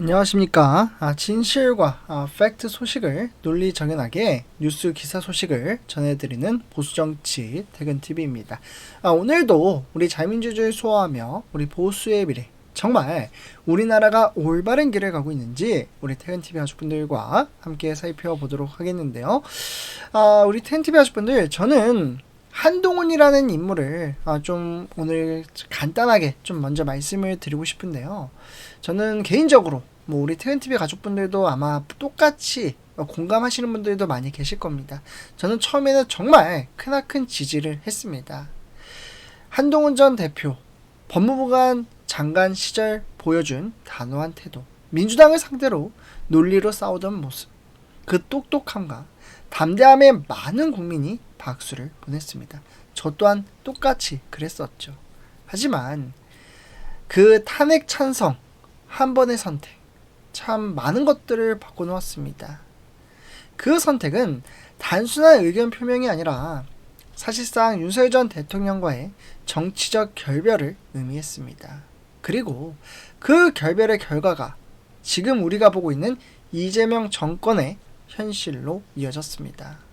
안녕하십니까. 아, 진실과 아, 팩트 소식을 논리 정연하게 뉴스 기사 소식을 전해드리는 보수정치 퇴근TV입니다. 아, 오늘도 우리 자유민주주의 수호하며 우리 보수의 미래, 정말 우리나라가 올바른 길을 가고 있는지 우리 퇴근TV 가족분들과 함께 살펴보도록 하겠는데요. 아, 우리 퇴근TV 가족분들, 저는 한동훈이라는 인물을 아, 좀 오늘 간단하게 좀 먼저 말씀을 드리고 싶은데요. 저는 개인적으로 뭐 우리 태은TV 가족분들도 아마 똑같이 공감하시는 분들도 많이 계실 겁니다. 저는 처음에는 정말 크나큰 지지를 했습니다. 한동훈 전 대표 법무부관 장관 시절 보여준 단호한 태도, 민주당을 상대로 논리로 싸우던 모습, 그 똑똑함과 담대함에 많은 국민이 박수를 보냈습니다. 저 또한 똑같이 그랬었죠. 하지만 그 탄핵 찬성 한 번의 선택, 참 많은 것들을 바꿔놓았습니다. 그 선택은 단순한 의견 표명이 아니라 사실상 윤석열 전 대통령과의 정치적 결별을 의미했습니다. 그리고 그 결별의 결과가 지금 우리가 보고 있는 이재명 정권의 현실로 이어졌습니다.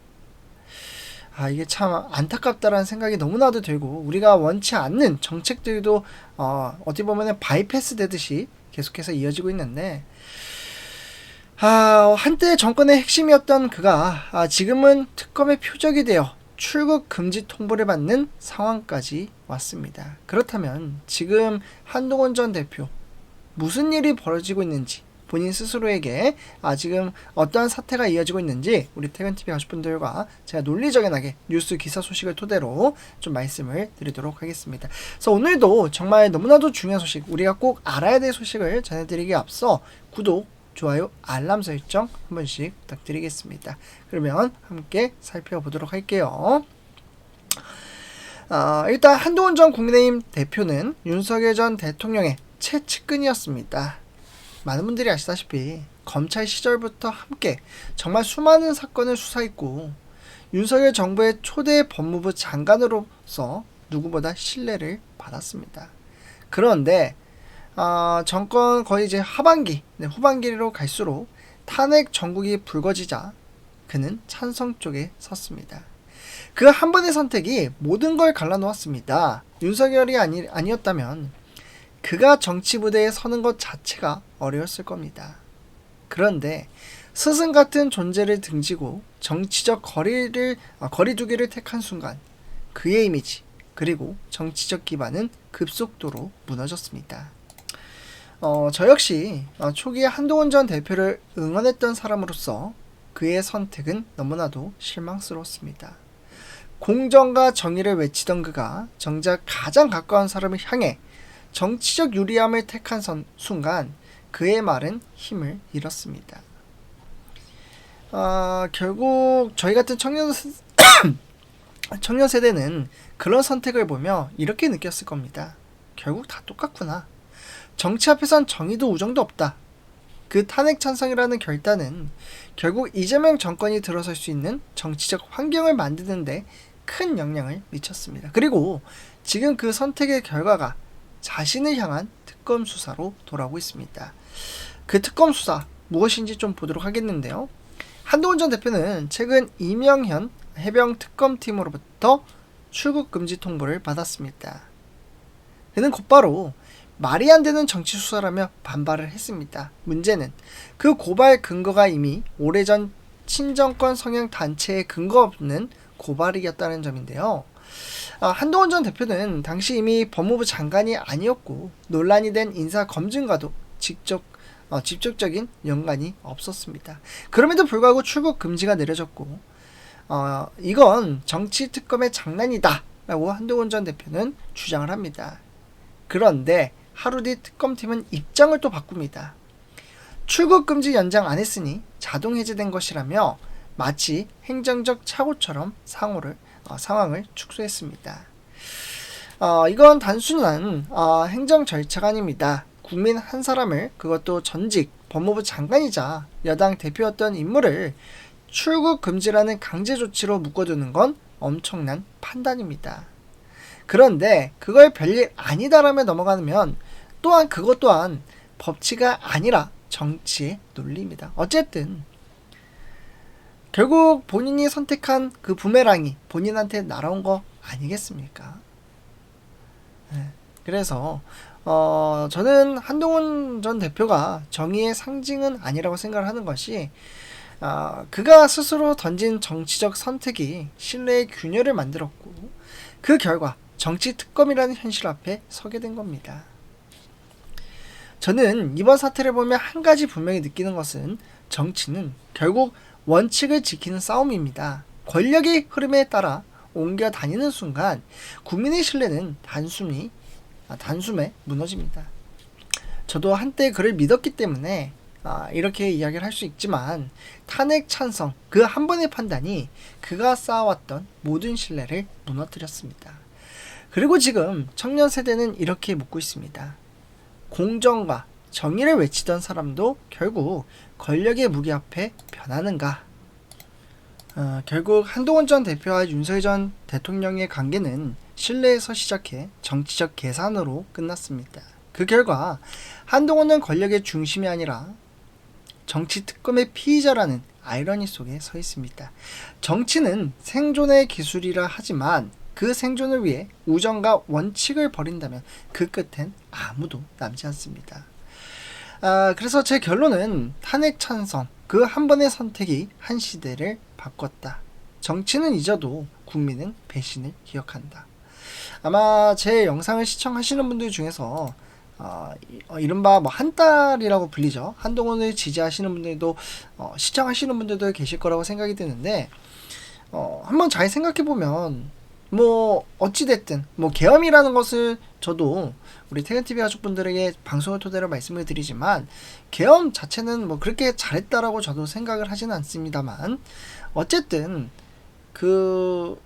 아, 이게 참 안타깝다라는 생각이 너무나도 들고, 우리가 원치 않는 정책들도, 어, 어떻게 보면 바이패스 되듯이 계속해서 이어지고 있는데, 아, 한때 정권의 핵심이었던 그가, 아, 지금은 특검의 표적이 되어 출국 금지 통보를 받는 상황까지 왔습니다. 그렇다면, 지금 한동훈 전 대표, 무슨 일이 벌어지고 있는지, 본인 스스로에게 아, 지금 어떠한 사태가 이어지고 있는지 우리 퇴근TV 가족분들과 제가 논리적연하게 뉴스 기사 소식을 토대로 좀 말씀을 드리도록 하겠습니다. 그래서 오늘도 정말 너무나도 중요한 소식, 우리가 꼭 알아야 될 소식을 전해드리기 앞서 구독, 좋아요, 알람 설정 한 번씩 부탁드리겠습니다. 그러면 함께 살펴보도록 할게요. 어, 일단 한동훈 전 국민의힘 대표는 윤석열 전 대통령의 최측근이었습니다. 많은 분들이 아시다시피 검찰 시절부터 함께 정말 수많은 사건을 수사했고 윤석열 정부의 초대 법무부 장관으로서 누구보다 신뢰를 받았습니다. 그런데 어, 정권 거의 이제 하반기, 네, 후반기로 갈수록 탄핵 정국이 불거지자 그는 찬성 쪽에 섰습니다. 그 한 번의 선택이 모든 걸 갈라놓았습니다. 윤석열이 아니, 아니었다면 그가 정치 무대에 서는 것 자체가 어려웠을 겁니다. 그런데 스승 같은 존재를 등지고 정치적 거리를 아, 거리두기를 택한 순간 그의 이미지 그리고 정치적 기반은 급속도로 무너졌습니다. 어, 저 역시 어, 초기에 한동훈 전 대표를 응원했던 사람으로서 그의 선택은 너무나도 실망스러웠습니다. 공정과 정의를 외치던 그가 정작 가장 가까운 사람을 향해 정치적 유리함을 택한 선, 순간 그의 말은 힘을 잃었습니다. 어, 결국 저희 같은 청년 청년 세대는 그런 선택을 보며 이렇게 느꼈을 겁니다. 결국 다 똑같구나. 정치 앞에선 정의도 우정도 없다. 그 탄핵 찬성이라는 결단은 결국 이재명 정권이 들어설 수 있는 정치적 환경을 만드는데 큰 영향을 미쳤습니다. 그리고 지금 그 선택의 결과가 자신을 향한 특검 수사로 돌아오고 있습니다. 그 특검 수사 무엇인지 좀 보도록 하겠는데요. 한동훈 전 대표는 최근 이명현 해병 특검팀으로부터 출국 금지 통보를 받았습니다. 그는 곧바로 말이 안 되는 정치 수사라며 반발을 했습니다. 문제는 그 고발 근거가 이미 오래전 친정권 성향 단체에 근거 없는 고발이었다는 점인데요. 아, 한동훈 전 대표는 당시 이미 법무부 장관이 아니었고 논란이 된 인사 검증과도 직접 어, 직접적인 연관이 없었습니다. 그럼에도 불구하고 출국 금지가 내려졌고 어, 이건 정치 특검의 장난이다라고 한동훈 전 대표는 주장을 합니다. 그런데 하루 뒤 특검팀은 입장을 또 바꿉니다. 출국 금지 연장 안 했으니 자동 해제된 것이라며 마치 행정적 착오처럼 상호를 어, 상황을 축소했습니다. 어, 이건 단순한 어, 행정 절차가 아닙니다. 국민 한 사람을 그것도 전직 법무부 장관이자 여당 대표였던 인물을 출국 금지라는 강제 조치로 묶어두는 건 엄청난 판단입니다. 그런데 그걸 별일 아니다라며 넘어가면 또한 그것 또한 법치가 아니라 정치의 논리입니다. 어쨌든 결국 본인이 선택한 그 부메랑이 본인한테 날아온 거 아니겠습니까? 네. 그래서 어, 저는 한동훈 전 대표가 정의의 상징은 아니라고 생각을 하는 것이 아, 그가 스스로 던진 정치적 선택이 신뢰의 균열을 만들었고 그 결과 정치 특검이라는 현실 앞에 서게 된 겁니다. 저는 이번 사태를 보면 한 가지 분명히 느끼는 것은 정치는 결국 원칙을 지키는 싸움입니다. 권력의 흐름에 따라 옮겨 다니는 순간 국민의 신뢰는 단숨이 아, 단숨에 무너집니다. 저도 한때 그를 믿었기 때문에 아, 이렇게 이야기를 할 수 있지만 탄핵 찬성 그 한 번의 판단이 그가 쌓아왔던 모든 신뢰를 무너뜨렸습니다. 그리고 지금 청년 세대는 이렇게 묻고 있습니다. 공정과 정의를 외치던 사람도 결국 권력의 무기 앞에 변하는가? 어, 결국 한동훈 전 대표와 윤석열 전 대통령의 관계는 신뢰에서 시작해 정치적 계산으로 끝났습니다. 그 결과 한동훈은 권력의 중심이 아니라 정치 특검의 피의자라는 아이러니 속에 서 있습니다. 정치는 생존의 기술이라 하지만 그 생존을 위해 우정과 원칙을 버린다면 그 끝엔 아무도 남지 않습니다. 아, 그래서 제 결론은 탄핵 찬성 그 한 번의 선택이 한 시대를 바꿨다. 정치는 잊어도 국민은 배신을 기억한다. 아마 제 영상을 시청하시는 분들 중에서 어, 이- 어, 이른바 뭐 한달이라고 불리죠. 한동훈을 지지하시는 분들도 어, 시청하시는 분들도 계실 거라고 생각이 드는데 어, 한번 잘 생각해 보면 뭐 어찌 됐든 뭐 계엄이라는 것을 저도 우리 태근 TV 가족분들에게 방송을 토대로 말씀을 드리지만 계엄 자체는 뭐 그렇게 잘했다라고 저도 생각을 하지는 않습니다만 어쨌든 그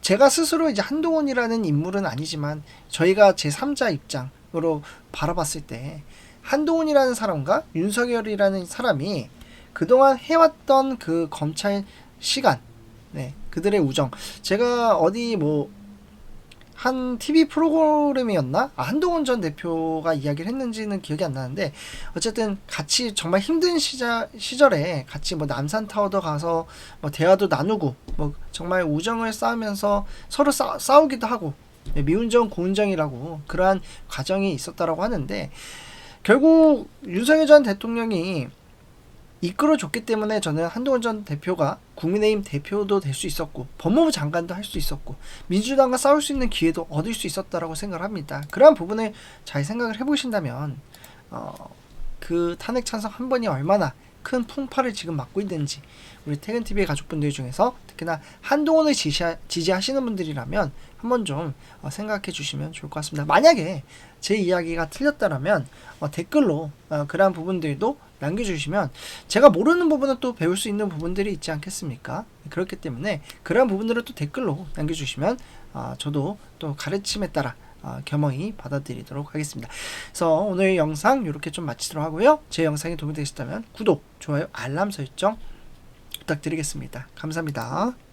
제가 스스로 이제 한동훈이라는 인물은 아니지만 저희가 제 3자 입장으로 바라봤을 때 한동훈이라는 사람과 윤석열이라는 사람이 그동안 해왔던 그 검찰 시간, 네, 그들의 우정. 제가 어디 뭐, 한 TV 프로그램이었나? 아, 한동훈 전 대표가 이야기를 했는지는 기억이 안 나는데, 어쨌든 같이 정말 힘든 시자, 시절에 같이 뭐 남산 타워도 가서 뭐 대화도 나누고, 뭐 정말 우정을 쌓으면서 서로 싸, 싸우기도 하고, 네, 미운정 고운정이라고 그러한 과정이 있었다라고 하는데, 결국 윤석열 전 대통령이 이끌어줬기 때문에 저는 한동훈 전 대표가 국민의힘 대표도 될 수 있었고 법무부 장관도 할 수 있었고 민주당과 싸울 수 있는 기회도 얻을 수 있었다라고 생각을 합니다. 그러한 부분을 잘 생각을 해보신다면 어, 그 탄핵 찬성 한 번이 얼마나 큰 풍파를 지금 맞고 있는지 우리 퇴근 TV의 가족분들 중에서 특히나 한동훈을 지시하, 지지하시는 분들이라면 한번 좀 어, 생각해 주시면 좋을 것 같습니다. 만약에 제 이야기가 틀렸다라면 어, 댓글로 어, 그러한 부분들도 남겨주시면 제가 모르는 부분은 또 배울 수 있는 부분들이 있지 않겠습니까? 그렇기 때문에 그러한 부분들을 또 댓글로 남겨주시면 아, 저도 또 가르침에 따라 아, 겸허히 받아들이도록 하겠습니다. 그래서 오늘 영상 이렇게 좀 마치도록 하고요. 제 영상이 도움이 되셨다면 구독, 좋아요, 알람 설정 부탁드리겠습니다. 감사합니다.